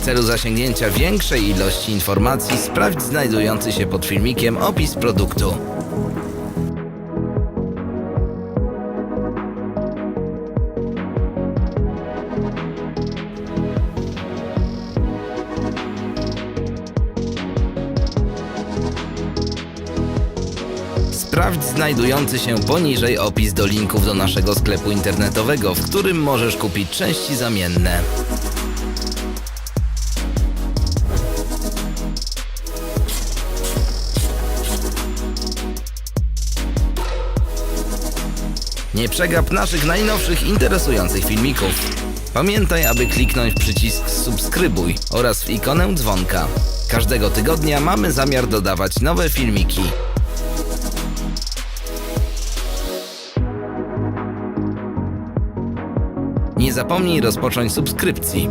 W celu zasięgnięcia większej ilości informacji sprawdź znajdujący się pod filmikiem opis produktu. Sprawdź znajdujący się poniżej opis do linków do naszego sklepu internetowego, w którym możesz kupić części zamienne. Nie przegap naszych najnowszych interesujących filmików. Pamiętaj, aby kliknąć w przycisk subskrybuj oraz w ikonę dzwonka. Każdego tygodnia mamy zamiar dodawać nowe filmiki. Nie zapomnij rozpocząć subskrypcji.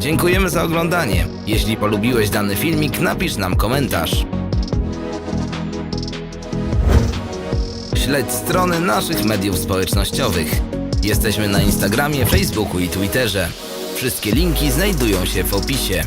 Dziękujemy za oglądanie. Jeśli polubiłeś dany filmik, napisz nam komentarz. Śledź strony naszych mediów społecznościowych. Jesteśmy na Instagramie, Facebooku i Twitterze. Wszystkie linki znajdują się w opisie.